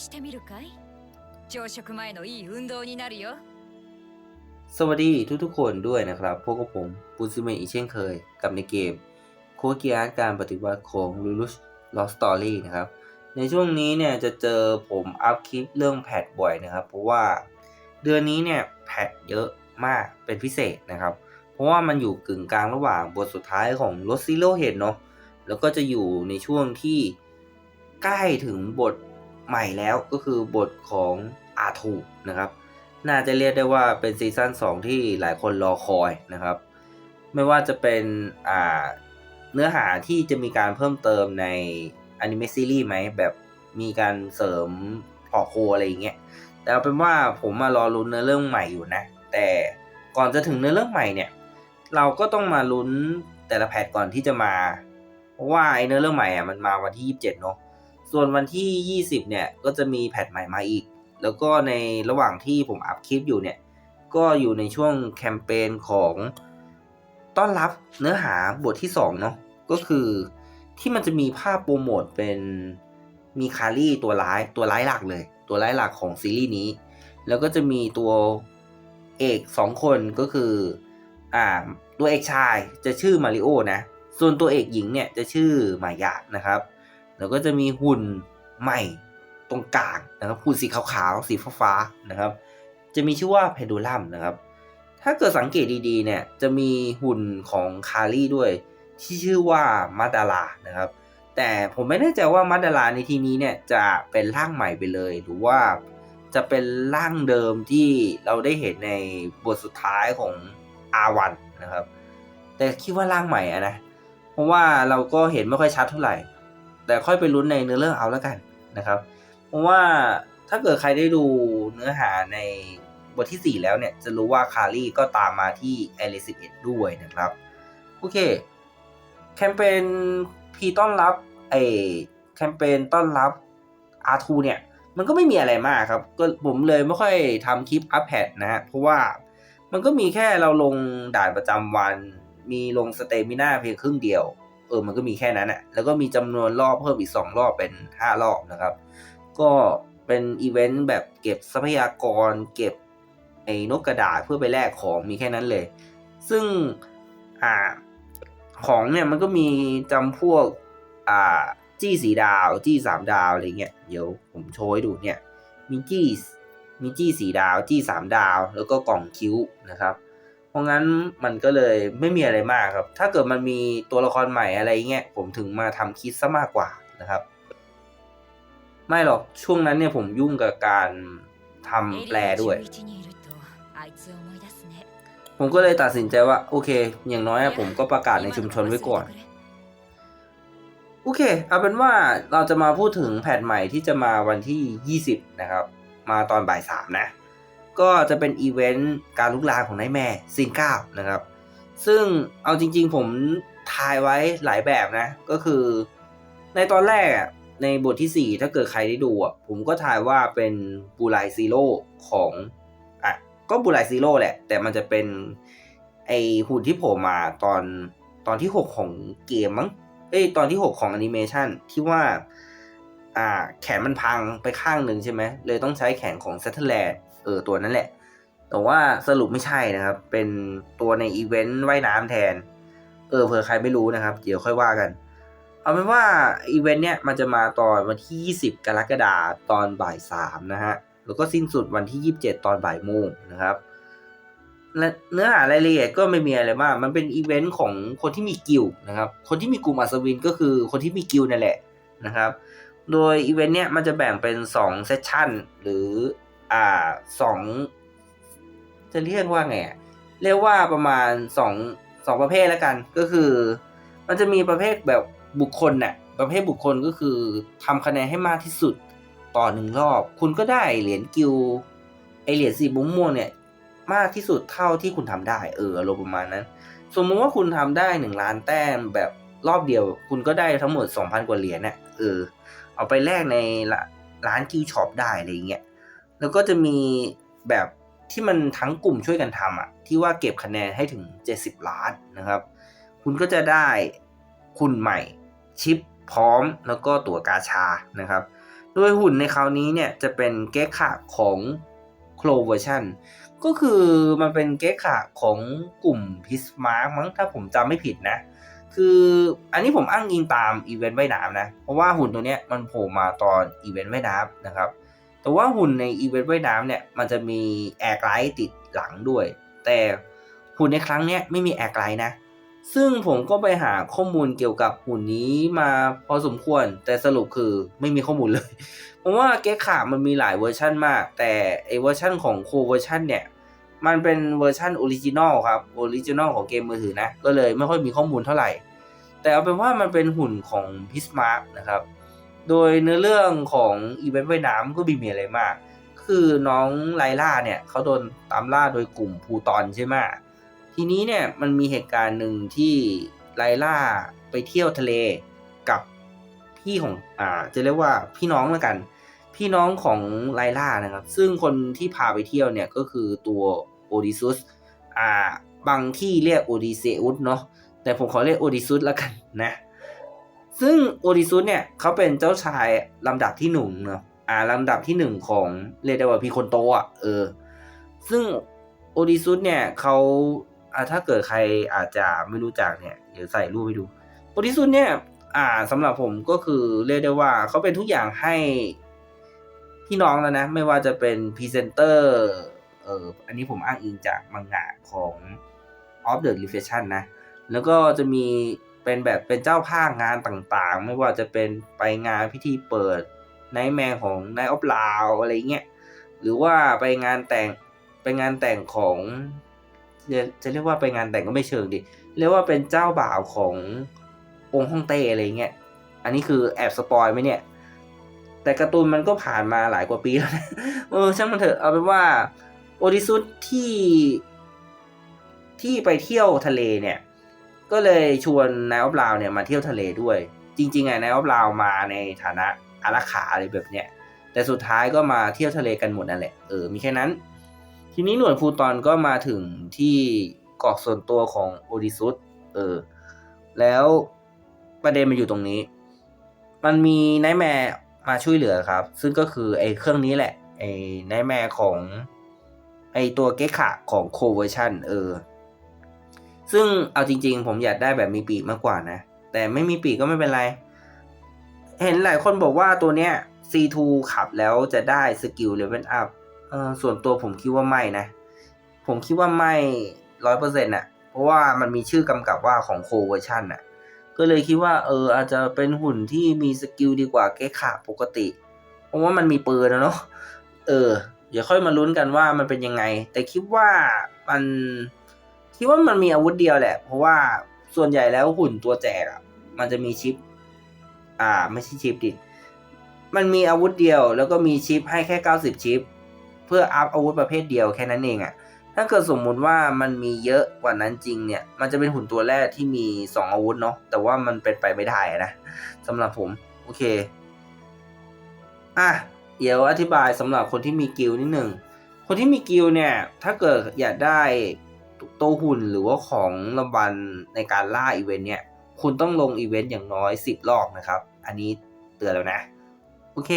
してみるかい朝食前のいい運動になるよ สวัสดีทุกๆคนด้วยนะครับ พวกกับผมปูซิเมะอีกเช่นเคย กับในเกมโคเกียร์การปฏิวัติของ l u l u s Lost Story นะครับ ในช่วงนี้เนี่ยจะเจอผมอัพคลิปเรื่องแพทบ่อยนะครับ เพราะว่าเดือนนี้เนี่ยแพทเยอะมากเป็นพิเศษนะครับ เพราะว่ามันอยู่กึ่งกลางระหว่างบทสุดท้ายของ r o s ซิโ o เห็นเนาะแล้วก็จะอยู่ในช่วงที่ใกล้ถึงบท ใหม่แล้วก็คือบทของอาทูนะครับ น่าจะเรียกได้ว่าเป็นซีซั่น2 ที่หลายคนรอคอยนะครับ ไม่ว่าจะเป็นอ่าเนื้อหาที่จะมีการเพิ่มเติมในอนิเมะซีรีส์ไหมแบบมีการเสริมพอโคอะไรอย่างเงี้ยแต่เอาเป็นว่าผมมารอลุ้นเนื้อเรื่องใหม่อยู่นะ แต่ก่อนจะถึงเนื้อเรื่องใหม่เนี่ย เราก็ต้องมาลุ้นแต่ละแพทก่อนที่จะมา เพราะว่าไอ้เนื้อเรื่องใหม่อะมันมาวันที่ 27 เนาะ ส่วนวันที่ 20 เนี่ย ก็จะมีแพทใหม่มาอีก แล้วก็ในระหว่างที่ผมอัพคลิปอยู่เนี่ย ก็อยู่ในช่วงแคมเปญของต้อนรับเนื้อหาบทที่ 2 เนาะ ก็คือที่มันจะมีภาพโปรโมทเป็นมีคารี่ตัวร้ายตัวร้ายหลักเลย ตัวร้ายหลักของซีรีส์นี้ แล้วก็จะมีตัวเอกสองคนก็คืออ่าตัวเอกชายจะชื่อมาริโอนะ ส่วนตัวเอกหญิงเนี่ยจะชื่อมายะนะครับ แล้วก็จะมีหุ่นใหม่ตรงกลางนะครับหุ่นสีขาวๆสีฟ้าๆนะครับ จะมีชื่อว่าเพดูลัมนะครับ ถ้าเกิดสังเกตดีๆเนี่ยจะมีหุ่นของคารี่ด้วย ที่ชื่อว่ามาดาลานะครับ แต่ผมไม่แน่ใจว่ามาดาลาในที่นี้เนี่ยจะเป็นร่างใหม่ไปเลย หรือว่าจะเป็นร่างเดิมที่เราได้เห็นในบทสุดท้ายของอาวันนะครับ แต่คิดว่าร่างใหม่อะนะ เพราะว่าเราก็เห็นไม่ค่อยชัดเท่าไหร่ แต่ค่อยไปลุ้นในเนื้อเรื่องเอาแล้วกันนะครับ เพราะว่าถ้าเกิดใครได้ดูเนื้อหาในบทที่ 4 แล้วเนี่ย จะรู้ว่าคารีก็ตามมาที่แอลิ11ด้วยนะครับ โอเค แคมเปญพีต้อนรับไอแคมเปญต้อนรับ R2 เนี่ย มันก็ไม่มีอะไรมากครับ ก็ผมเลยไม่ค่อยทำคลิปอัพแพดนะฮะเพราะว่ามันก็มีแค่เราลงด่านประจำวัน มีลงสเตมิน่าเพียงครึ่งเดียว เออมันก็มีแค่นั้นอะแล้วก็มีจำนวนรอบเพิ่มอีก 2 รอบเป็น 5 รอบนะครับ ก็เป็นอีเวนต์แบบเก็บทรัพยากร เก็บไอ้นกกระดาษเพื่อไปแลกของมีแค่นั้นเลย ซึ่งอ่าของเนี่ยมันก็มีจำพวกอ่าจี้สีดาวจี้สามดาวอะไรเงี้ยเดี๋ยวผมโชว์ให้ดูเนี่ยมีจี้มีจี้สีดาวจี้สามดาว แล้วก็กล่องคิ้วนะครับ เพราะงั้นมันก็เลยไม่มีอะไรมากครับ ถ้าเกิดมันมีตัวละครใหม่อะไรเงี้ยผมถึงมาทำคิดซะมากกว่านะครับ ไม่หรอกช่วงนั้นเนี่ยผมยุ่งกับการทำแปลด้วย ผมก็เลยตัดสินใจว่า โอเค อย่างน้อยผมก็ประกาศในชุมชนไว้ก่อนโอเคเอาเป็นว่าเราจะมาพูดถึงแผ่นใหม่ที่จะมาวันที่ 20 นะครับ มาตอนบ่ายสามนะ ก็จะเป็นอีเวนต์การลุกลามของนายแม่ซินเก้านะครับ ซึ่งเอาจริง ๆ ผมทายไว้หลายแบบนะ ก็คือในตอนแรกในบทที่ 4 ถ้าเกิดใครได้ดูอะผมก็ทายว่าเป็นบูไลซีโร่ของอะก็บูไลซีโร่แหละ แต่มันจะเป็นไอหุ่นที่โผล่มาตอนตอนที่ 6 ของเกมมั้งเอ้ยตอนที่ 6 ของแอนิเมชันที่ว่าอ่าแขนมันพังไปข้างหนึ่งใช่ไหมเลยต้องใช้แขนของเซตเทอร์แลนด์ เออตัวนั้นแหละ แต่ว่าสรุปไม่ใช่นะครับ เป็นตัวในอีเวนต์ว่ายน้ำแทน เออเผื่อใครไม่รู้นะครับ เดี๋ยวค่อยว่ากัน เอาเป็นว่าอีเวนต์เนี้ยมันจะมาตอนวันที่ 20 กรกฎาคมตอนบ่าย3นะฮะ แล้วก็สิ้นสุดวันที่ 27 ตอนบ่ายโมงนะครับและเนื้อหารายละเอียดก็ไม่มีอะไรมาก มันเป็นอีเวนต์ของคนที่มีกิลนะครับ คนที่มีกลุ่มอัศวินก็คือคนที่มีกิลนั่นแหละนะครับ โดยอีเวนต์เนี้ยมันจะแบ่งเป็น2เซสชั่นหรือ อ่าสองจะเรียกว่าไงเรียกว่าประมาณ2 2ประเภทแล้วกัน ก็คือ มันจะมีประเภทแบบบุคคลน่ะประเภทบุคคลก็คือทำคะแนนให้มากที่สุดต่อหนึ่งรอบ คุณก็ได้เหรียญกิลไอเหรียญสีบุ้งม่วงเนี่ย มากที่สุดเท่าที่คุณทำได้ เอออารมณ์ประมาณนั้น สมมุติว่าคุณทำได้หนึ่งล้านแต้มแบบรอบเดียว คุณก็ได้ทั้งหมด2,000กว่าเหรียญน่ะเออเอาไปแลกในร้านกิลช็อปได้อะไรอย่างเงี้ย แล้วก็จะมีแบบที่มันทั้งกลุ่มช่วยกันทำอะที่ว่าเก็บคะแนนให้ถึง 70 ล้านนะครับ คุณก็จะได้คุณใหม่ชิปพร้อมแล้วก็ตั๋วกาชานะครับโดยหุ่นในคราวนี้เนี่ยจะเป็นเกะขะของโคลเวอร์ชันก็คือมันเป็นเกะขะของกลุ่มพิสมาร์กมั้งถ้าผมจำไม่ผิดนะ คืออันนี้ผมอ้างอิงตามอีเวนต์ว่ายน้ำนะ เพราะว่าหุ่นตัวเนี้ยมันโผล่มาตอนอีเวนต์ว่ายน้ำนะครับ แต่ว่าหุ่นในอีเวนต์ว่ายน้ำเนี่ยมันจะมีแอร์ไกด์ติดหลังด้วย แต่หุ่นในครั้งเนี้ยไม่มีแอร์ไกด์นะ ซึ่งผมก็ไปหาข้อมูลเกี่ยวกับหุ่นนี้มาพอสมควร แต่สรุปคือไม่มีข้อมูลเลย เพราะว่าเก๊กขามันมีหลายเวอร์ชันมาก แต่ไอเวอร์ชันของโคเวอร์ชันเนี่ยมันเป็นเวอร์ชันออริจินอลครับออริจินอลของเกมมือถือนะ ก็เลยไม่ค่อยมีข้อมูลเท่าไหร่ แต่เอาเป็นว่ามันเป็นหุ่นของพิสมาร์กนะครับ โดยเนื้อเรื่องของอีเวนต์ว่ายน้ำก็ม่มีอะไรมาก คือน้องไลล่าเนี่ยเขาโดนตามล่าโดยกลุ่มพูตอนใช่ไหมทีนี้เนี่ยมันมีเหตุการณ์หนึ่งที่ไลล่าไปเที่ยวทะเลกับพี่ของอ่าจะเรียกว่าพี่น้องแล้วกัน พี่น้องของไลล่านะครับ ซึ่งคนที่พาไปเที่ยวเนี่ยก็คือตัวโอดิซุสอ่าบางที่เรียกโอดิเซอุสเนาะแต่ผมขอเรียกโอดิซุสแล้วกันนะ ซึ่งโอดิซุสเนี่ยเขาเป็นเจ้าชายลำดับที่หนึ่งเนาะอ่าลำดับที่หนึ่งของเรียกได้ว่าพี่คนโตอะเออ ซึ่งโอดิซุสเนี่ยเขาอ่าถ้าเกิดใครอาจจะไม่รู้จักเนี่ยเดี๋ยวใส่รูปให้ดูโอดิซุสเนี่ย อ่าสำหรับผมก็คือเรียกได้ว่าเขาเป็นทุกอย่างให้พี่น้องแล้วนะ ไม่ว่าจะเป็นพรีเซนเตอร์เอออันนี้ผมอ้างอิงจากมังงะของ Of the Reflection นะ แล้วก็จะมี เป็นแบบเป็นเจ้าภาคงานต่างๆ ไม่ว่าจะเป็นไปงานพิธีเปิดไนแมนของนายออฟลาวอะไรเงี้ยหรือว่าไปงานแต่งไปงานแต่งของจะจะเรียกว่าไปงานแต่งก็ไม่เชิงดิเรียกว่าเป็นเจ้าบ่าวขององค์ฮ่องเต้อะไรเงี้ยอันนี้คือแอบสปอยไหมเนี่ย แต่การ์ตูนมันก็ผ่านมาหลายกว่าปีแล้วนะเออช่างมันเถอะเอาเป็นว่าโอดิซุสที่ที่ไปเที่ยวทะเลเนี่ย ก็เลยชวนนายออฟลาวเนี่ยมาเที่ยวทะเลด้วย จริงๆอะนายออฟลาวมาในฐานะอารักขาอะไรแบบเนี้ยแต่สุดท้ายก็มาเที่ยวทะเลกันหมดนั่นแหละเออมีแค่นั้น ทีนี้หน่วยพูตอนก็มาถึงที่เกาะส่วนตัวของโอดิซุสเออแล้วประเด็นมันอยู่ตรงนี้ มันมีนท์แมร์มาช่วยเหลือครับ ซึ่งก็คือไอ้เครื่องนี้แหละไอ้นท์แมร์ของไอ้ตัวเกะขะของโคเวอร์ชันเออ ซึ่งเอาจริง ๆ ผมอยากได้แบบมีปีกมากกว่านะ แต่ไม่มีปีกก็ไม่เป็นไร เห็นหลายคนบอกว่าตัวเนี้ย C2 ขับแล้วจะได้สกิลเลเวลอัพส่วนตัวผมคิดว่าไม่นะ ผมคิดว่าไม่ร้อยเปอร์เซ็นต์อะ เพราะว่ามันมีชื่อกำกับว่าของโคเวอร์ชันน่ะ ก็เลยคิดว่าเอออาจจะเป็นหุ่นที่มีสกิลดีกว่าเกะขาปกติ เพราะว่ามันมีปืนนะเนาะ เออ เดี๋ยวค่อยมาลุ้นกันว่ามันเป็นยังไง แต่คิดว่ามัน คิดว่ามันมีอาวุธเดียวแหละ เพราะว่าส่วนใหญ่แล้วหุ่นตัวแจกอะมันจะมีชิป อ่า ไม่ใช่ชิปดิ มันมีอาวุธเดียว แล้วก็มีชิปให้แค่90ชิป เพื่ออัพอาวุธประเภทเดียวแค่นั้นเองอะถ้าเกิดสมมุติว่ามันมีเยอะกว่านั้นจริงเนี่ย มันจะเป็นหุ่นตัวแรกที่มี 2 อาวุธเนาะ แต่ว่ามันเป็นไปไม่ได้นะสำหรับผม โอเค อะ เดี๋ยวอธิบายสำหรับคนที่มีกิลนิดหนึ่ง คนที่มีกิลเนี่ย ถ้าเกิดอยากได้ โตวหุ่นหรือว่าของรางวัลในการล่าอีเวนต์เนี่ย คุณต้องลงอีเวนต์อย่างน้อย 10 รอบนะครับ อันนี้เตือนแล้วนะ โอเค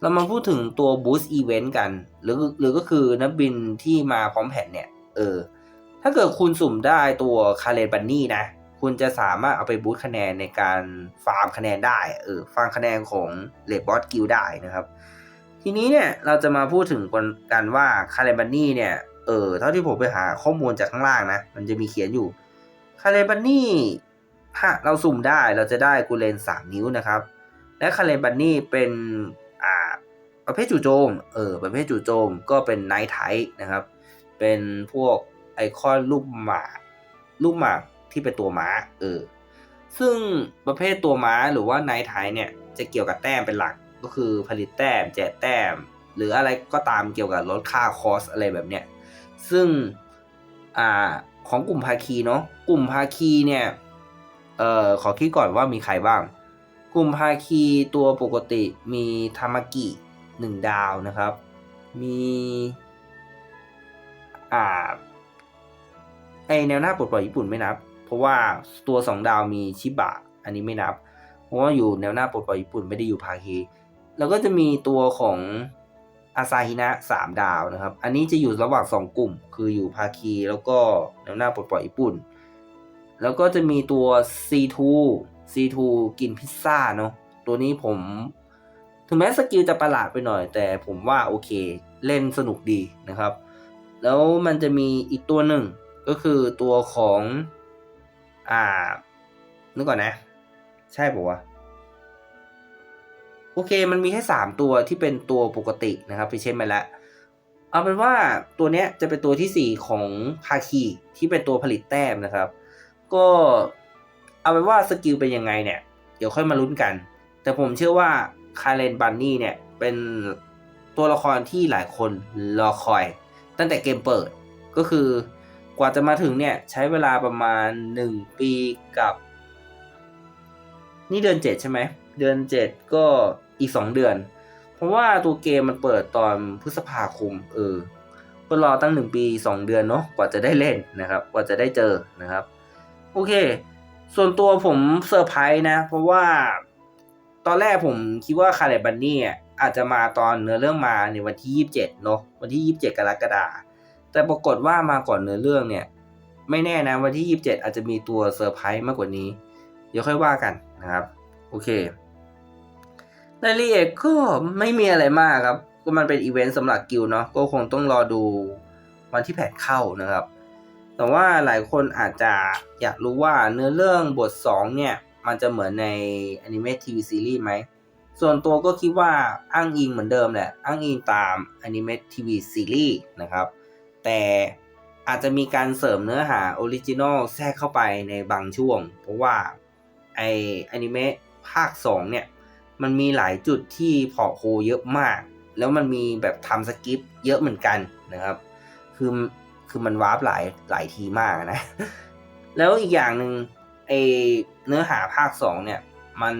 เรามาพูดถึงตัว Boost Event กัน หรือหรือก็คือนักบินที่มาพร้อมแผ่นเนี่ย เออ ถ้าเกิดคุณสุ่มได้ตัวคาเลนบันนี่นะ คุณจะสามารถเอาไปบูสต์คะแนนในการฟาร์มคะแนนได้ เออ ฟาร์มคะแนนของเลดบอสกิลได้นะครับ ทีนี้เนี่ยเราจะมาพูดถึงกันว่าคาเลบันนี่เนี่ย เออเท่าที่ผมไปหาข้อมูลจากข้างล่างนะ มันจะมีเขียนอยู่คาเลบันนี่ถ้าเราสุ่มได้เราจะได้กูเลนสามนิ้วนะครับ และคาเลบันนี่เป็นอ่าประเภทจู่โจม เออ ประเภทจู่โจมก็เป็นไนท์ไทนะครับ เป็นพวกไอคอนรูปหมารูปหมาที่เป็นตัวหมาเออ ซึ่งประเภทตัวหมาหรือว่าไนท์ไทเนี่ยจะเกี่ยวกับแต้มเป็นหลัก ก็คือผลิตแต้ม แจกแต้ม หรืออะไรก็ตามเกี่ยวกับลดค่าคอสอะไรแบบเนี้ย ซึ่งอ่าของกลุ่มภาคีเนาะกลุ่มภาคีเนี่ยเอ่อขอคิดก่อนว่ามีใครบ้าง กลุ่มภาคีตัวปกติมีทามากิหนึ่งดาวนะครับ มีอ่าไอแนวหน้าปลดปล่อยญี่ปุ่นไม่นับ เพราะว่าตัวสองดาวมีชิบะ อันนี้ไม่นับ เพราะว่าอยู่แนวหน้าปลดปล่อยญี่ปุ่นไม่ได้อยู่ภาคี แล้วก็จะมีตัวของ อาซาฮินะสามดาวนะครับ อันนี้จะอยู่ระหว่างสองกลุ่ม คืออยู่ภาคีแล้วก็แนวหน้าปลดปล่อยญี่ปุ่น แล้วก็จะมีตัว C2 C2 กินพิซซ่าเนาะ ตัวนี้ผม ถึงแม้สกิลจะประหลาดไปหน่อย แต่ผมว่าโอเค เล่นสนุกดีนะครับ แล้วมันจะมีอีกตัวหนึ่ง ก็คือตัวของ อ่านึกก่อนนะ ใช่ปะวะ โอเค มันมีแค่สามตัวที่เป็นตัวปกตินะครับไปเช็คมาแล้ว เอาเป็นว่าตัวเนี้ยจะเป็นตัวที่สี่ของภาคีที่เป็นตัวผลิตแต้มนะครับ ก็เอาเป็นว่าสกิลเป็นยังไงเนี่ย เดี๋ยวค่อยมาลุ้นกัน แต่ผมเชื่อว่าคาเรนบันนี่เนี่ยเป็นตัวละครที่หลายคนรอคอย ตั้งแต่เกมเปิดก็คือกว่าจะมาถึงเนี่ยใช้เวลาประมาณ 1 ปีกับ นี่เดือน 7 ใช่ไหม เดือน 7 ก็อีก 2 เดือน เพราะว่าตัวเกมมันเปิดตอนพฤษภาคม เออก็รอตั้ง 1 ปี 2 เดือนเนาะกว่าจะได้เล่นนะครับ กว่าจะได้เจอนะครับ โอเค ส่วนตัวผมเซอร์ไพรส์นะ เพราะว่าตอนแรกผมคิดว่าคาร์เรบันนี่อาจจะมาตอนเนื้อเรื่องมาในวันที่ 27เนาะวันที่ 27 กรกฎาคมแต่ปรากฏว่ามาก่อนเนื้อเรื่องเนี่ย ไม่แน่นะวันที่ 27 อาจจะมีตัวเซอร์ไพรส์มากกว่านี้ เดี๋ยวค่อยว่ากันนะครับ โอเค รายละเอียดก็ไม่มีอะไรมากครับ ก็มันเป็นอีเวนต์สำหรับกิลเนาะก็คงต้องรอดูวันที่แผนเข้านะครับ แต่ว่าหลายคนอาจจะอยากรู้ว่าเนื้อเรื่องบท 2 เนี่ย มันจะเหมือนในอนิเมะทีวีซีรีส์ไหม ส่วนตัวก็คิดว่าอ้างอิงเหมือนเดิมแหละ อ้างอิงตามอนิเมะทีวีซีรีส์นะครับ แต่อาจจะมีการเสริมเนื้อหาออริจินอลแทรกเข้าไปในบางช่วง เพราะว่าไออนิเมะภาค 2 เนี่ย มันมีหลายจุดที่พอโคเยอะมาก แล้วมันมีแบบทำสกิปเยอะเหมือนกันนะครับ คือคือมันวาร์ปหลายหลายทีมากนะ แล้วอีกอย่างหนึ่งไอเนื้อหาภาค2เนี่ยมัน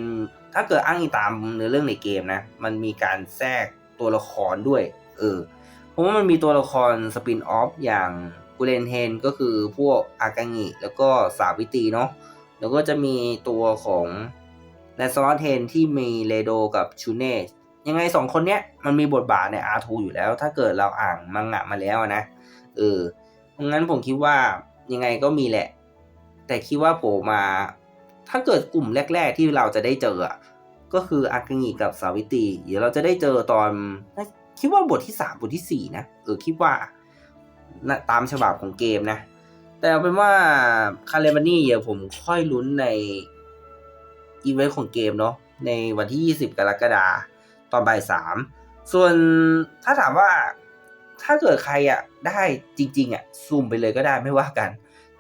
ถ้าเกิดอ้างอิงตามเนื้อเรื่องในเกมนะ มันมีการแทรกตัวละครด้วย เออ เพราะว่ามันมีตัวละครสปินออฟอย่างกูเลนเฮนก็คือพวกอากางิแล้วก็สาวิตีเนาะ แล้วก็จะมีตัวของ แลนสลอตเทนที่มีเลโดกับชูเนสยังไงสองคนเนี้ยมันมีบทบาทใน R2 อยู่แล้ว ถ้าเกิดเราอ่านมังงะมาแล้วนะเอองั้นผมคิดว่ายังไงก็มีแหละ แต่คิดว่าผล่มา ถ้าเกิดกลุ่มแรก ๆ ที่เราจะได้เจอก็คืออากางิกับสาวิตรีเดี๋ยวเราจะได้เจอตอนคิดว่าบทที่สามบทที่สี่นะเออคิดว่านะตามฉบับของเกมนะ แต่เอาเป็นว่าคาเลบันนี่เดี๋ยวผมค่อยลุ้นใน อีเวนต์ของเกมเนาะในวันที่ 20 กรกฎาคมตอนบ่ายสามส่วนถ้าถามว่าถ้าเกิดใครอะได้จริงๆอะซูมไปเลยก็ได้ไม่ว่ากัน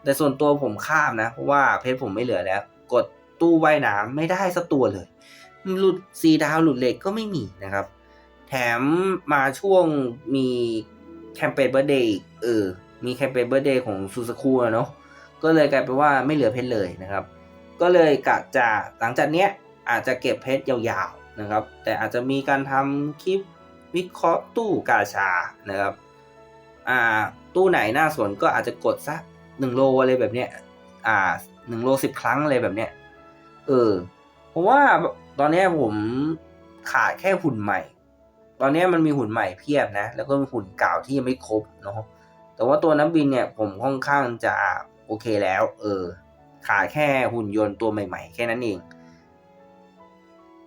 แต่ส่วนตัวผมข้ามนะ เพราะว่าเพจผมไม่เหลือแล้ว กดตู้ว่ายน้ำไม่ได้สักตัวเลย หลุดซีดาวหลุดเหล็กก็ไม่มีนะครับ แถมมาช่วงมีแคมเปญเบ r ร์เดย์เออมีแคมเปญเบ r ร์เดย์ของซูซากุเนาะก็เลยกลายเป็นว่าไม่เหลือเพชรเลยนะครับ ก็เลยกะจะหลังจากเนี้ยอาจจะเก็บเพชรยาวๆนะครับ แต่อาจจะมีการทำคลิปวิเคราะห์ตู้กาชานะครับอ่าตู้ไหนน่าสนก็อาจจะกดสักหนึ่งโลอะไรแบบเนี้ยอ่าหนึ่งโลสิบครั้งอะไรแบบเนี้ยเออเพราะว่าตอนนี้ผมขาดแค่หุ่นใหม่ ตอนนี้มันมีหุ่นใหม่เพียบนะ แล้วก็มีหุ่นเก่าที่ยังไม่ครบเนาะแต่ว่าตัวน้ำบินเนี่ยผมค่อนข้างจะโอเคแล้ว เออ ขาดแค่หุ่นยนต์ตัวใหม่ๆ แค่นั้นเอง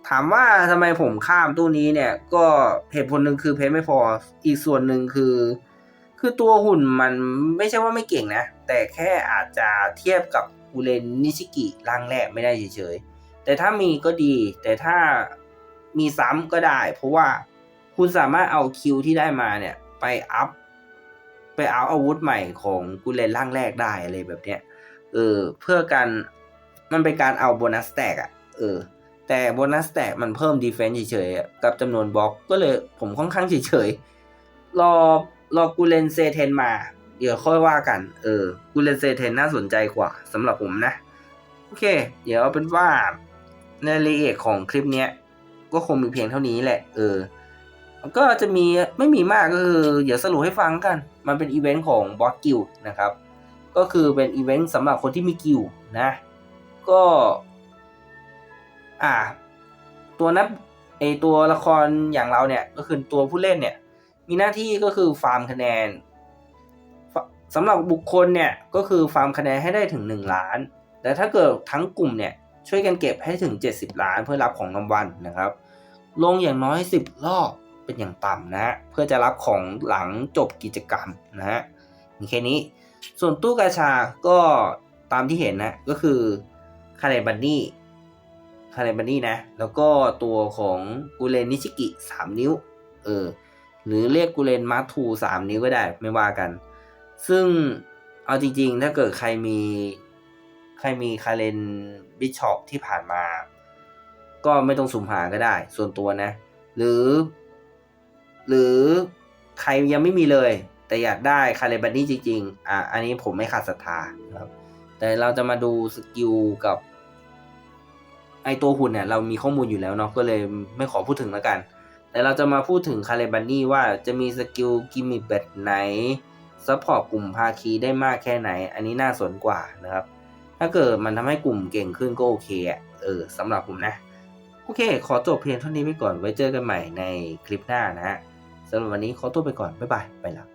ถามว่าทำไมผมข้ามตู้นี้เนี่ย ก็เหตุผลหนึ่งคือเพชรไม่พอ อีกส่วนหนึ่งคือ คือตัวหุ่นมันไม่ใช่ว่าไม่เก่งนะ แต่แค่อาจจะเทียบกับกูเรนนิชิกิร่างแรกไม่ได้เฉยๆ แต่ถ้ามีก็ดี แต่ถ้ามีซ้ำก็ได้ เพราะว่าคุณสามารถเอาคิวที่ได้มาเนี่ย ไปอัพ ไปเอาอาวุธใหม่ของกูเลนร่างแรกได้อะไรแบบเนี้ย เออเพื่อการมันเป็นการเอาโบนัสแตกอะเออ แต่โบนัสแตกมันเพิ่มดีเฟนซ์เฉยๆกับจำนวนบล็อกก็เลยผมค่อนข้างเฉยๆรอรอกูเลนเซเทนมา เดี๋ยวค่อยว่ากัน เออกูเลนเซเทนน่าสนใจกว่าสำหรับผมนะ โอเค เดี๋ยวเอาเป็นว่าในรายละเอียดของคลิปเนี้ยก็คงมีเพียงเท่านี้แหละ เออ ก็จะมีไม่มีมากก็คือ เดี๋ยวสรุปให้ฟังกัน มันเป็นอีเวนต์ของบอสกิลนะครับ ก็คือเป็นอีเวนต์สำหรับคนที่มีกิลนะ ก็ อ่า ตัวนับไอตัวละครอย่างเราเนี่ย ก็คือตัวผู้เล่นเนี่ย มีหน้าที่ก็คือฟาร์มคะแนนสำหรับบุคคลเนี่ย ก็คือฟาร์มคะแนนให้ได้ถึง 1 ล้าน แต่ถ้าเกิดทั้งกลุ่มเนี่ย ช่วยกันเก็บให้ถึง 70 ล้านเพื่อรับของรางวัลนะครับ ลงอย่างน้อย 10 รอบเป็นอย่างต่ำนะฮะเพื่อจะรับของหลังจบกิจกรรมนะฮะมีแค่นี้ ส่วนตู้กาชาก็ตามที่เห็นนะ ก็คือคาเรบันนี่คาเรบันนี่นะ แล้วก็ตัวของกูเรนนิชิกิ 3 นิ้ว เออ หรือเรียกกูเรนมาร์ทู3 นิ้วก็ได้ไม่ว่ากัน ซึ่งเอาจริงๆ ถ้าเกิดใครมีใครมีคาเรนบิชอปที่ผ่านมา ก็ไม่ต้องสุ่มหาก็ได้ ส่วนตัวนะ หรือ หรือใครยังไม่มีเลย แต่อยากได้คาเลบันนี่จริงๆ อะ อันนี้ผมไม่ขาดศรัทธาครับ แต่เราจะมาดูสกิลกับไอตัวหุ่นเนี่ยเรามีข้อมูลอยู่แล้วเนาะก็เลยไม่ขอพูดถึงแล้วกัน แต่เราจะมาพูดถึงคาเลบันนี่ว่าจะมีสกิลกิมมิคแบบไหนซัพพอร์ตกลุ่มภาคีได้มากแค่ไหน อันนี้น่าสนกว่านะครับ ถ้าเกิดมันทำให้กลุ่มเก่งขึ้นก็โอเคอะเออสำหรับผมนะ โอเค ขอจบเพียงเท่านี้ไปก่อนไว้เจอกันใหม่ในคลิปหน้านะฮะสำหรับวันนี้ขอตัวไปก่อน บ๊ายบาย ไปแล้ว